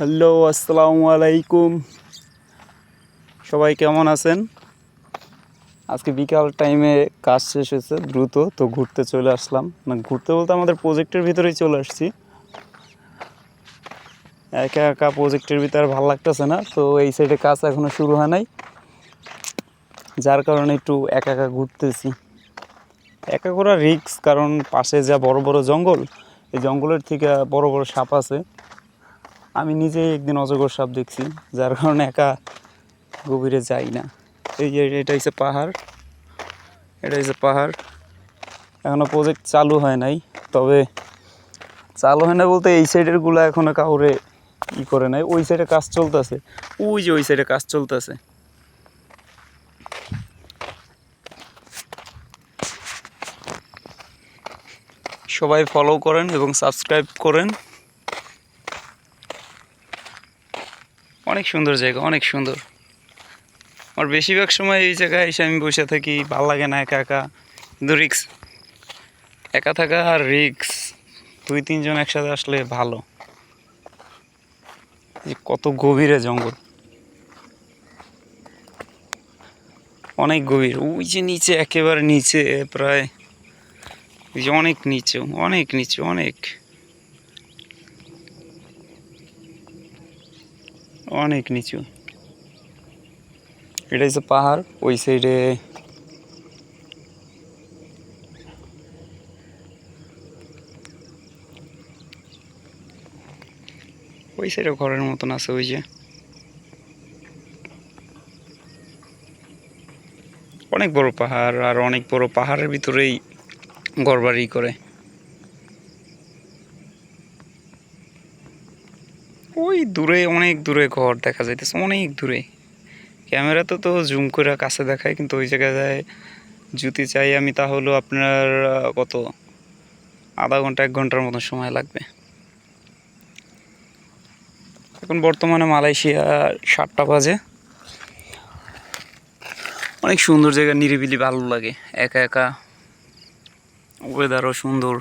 Hello, আসসালামু আলাইকুম। সবাই কেমন আছেন? আজকে বিকাল টাইমে কাজ শেষ হয়েছে, দ্রুত তো ঘুরতে চলে আসলাম। না, ঘুরতে বলতে আমাদের প্রজেক্টের ভিতরেই চলে আসছি। একা একা প্রজেক্টের ভিতরে ভালো লাগতেছে না, তো এই সাইডে কাজ এখনও শুরু হয় নাই। যার কারণে একটু একা একা ঘুরতেছি। একা করা রিক্স কারণ পাশে যা বড় বড় জঙ্গল, এই জঙ্গলের থেকে বড় বড় সাপ আছে। আমি নিজে একদিন অজগর সাপ দেখছি, যার কারণে একা গভীরে যাই না। এই যে এটা হচ্ছে পাহাড়, এটা হচ্ছে পাহাড়। এখনও প্রজেক্ট চালু হয় নাই, তবে চালু হয় না বলতে এই সাইডেরগুলো এখনও কাউরে ই করে নাই। ওই সাইডে কাজ চলতেছে, ওই যে ওই সাইডে কাজ চলতেছে। সবাই ফলো করেন এবং সাবস্ক্রাইব করেন। অনেক সুন্দর জায়গা, অনেক সুন্দর। আমার বেশিরভাগ সময় এই জায়গায় এসে আমি বসে থাকি, ভালো লাগে না একা একা। কিন্তু রিক্স একা থাকা আর রিক্স দুই, তিনজন একসাথে আসলে ভালো। কত গভীরে জঙ্গল। অনেক গভীর, ওই যে নিচে, একেবারে নিচে, প্রায় অনেক নিচে অনেক নিচে, অনেক। অনেক নিচু। এটা হচ্ছে পাহাড় ওই সাইডে ওই সাইডে ঘরের মতন আছে ওই যে। অনেক বড় পাহাড় আর অনেক বড় পাহাড়ের ভিতরেই ঘরবাড়ি করে। ওই দূরে, অনেক দূরে ঘর দেখা যাইতেছে, অনেক দূরে। ক্যামেরাতে তো জুম করে কাছে দেখায়, কিন্তু ওই জায়গায় যদি চাই আমি তাহলেও আপনার কত? আধা ঘণ্টা, এক ঘণ্টার মতো সময় লাগবে। এখন বর্তমানে মালয়েশিয়া সাতটা বাজে। অনেক সুন্দর জায়গা, নিরিবিলি, ভালো লাগে। একা একা ওয়েদারও সুন্দর।